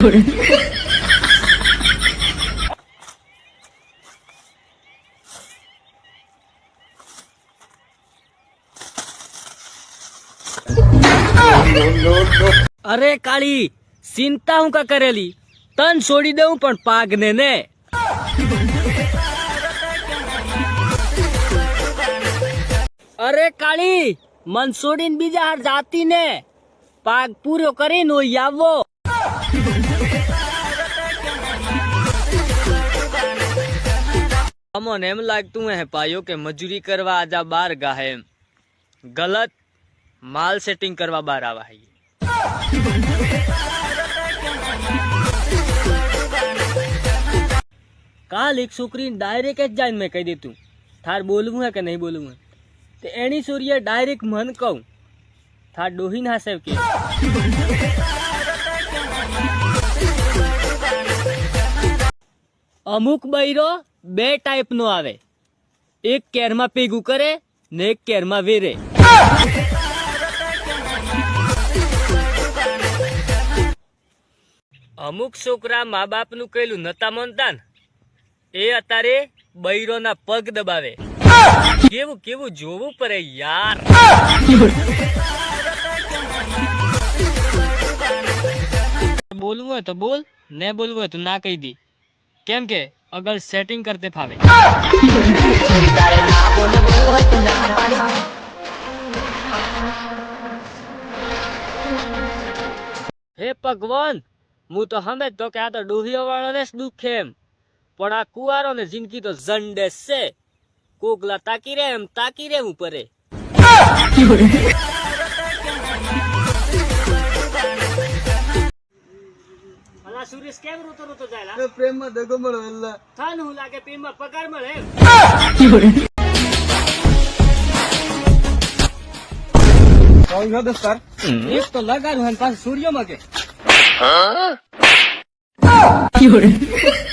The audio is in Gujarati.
અરે કાળી, ચિંતા હું કા કરેલી? તન છોડી દઉં પણ પાગ ને. અરે કાળી, મન છોડીને બીજા હાર જાતી ને. પાગ પૂરો કરીને ઓય અમોને એમ લાગતું હે પાયો કે મજૂરી કરવા આજા બાર ગાહે ગલત માલ સેટિંગ કરવા બાર આવા હૈ. કાલ એક છોકરી ડાયરેક્ટ જ જાઈને મેં કહી દીધું. થાર બોલવું હે કે નહીં બોલવું હે? તે એની સૂર્ય ડાયરેક્ટ મન કહું. થાર ડોહી ના સેવ કે. અમુક બૈરો બે ટાઈપનો આવે. એક કેરમાં ભેગું કરે ને એક કેરમાં વેરે. અમુક છોકરા મા બાપનું કહેલું નતા માનતા એ અત્યારે બૈરોના પગ દબાવે. કેવું કેવું જોવું પડે યાર. બોલવું હોય તો બોલ, ને બોલવું હોય તો ના કહી દી. કેમ કે અગર સેટિંગ કરતે ફાવે. હે ભગવાન, હું તો હમે તો કે આ તો ડોહીઓ વાળો ને જ દુઃખ એમ. પણ આ કુવારો ને જિંદગી તો ઝંડે છે. કોકલા તાકી રે, એમ તાકી રહેવું પડે અલા સુરેશ કેમ રોતો રોતો જાય પ્રેમમાં દગો મળે એલા થાન હું લાગે પેનમાં પગાર મળે આવ્યો દોસ્તાર એક તો લગાડું અને પાછું સૂર્યમાં કે.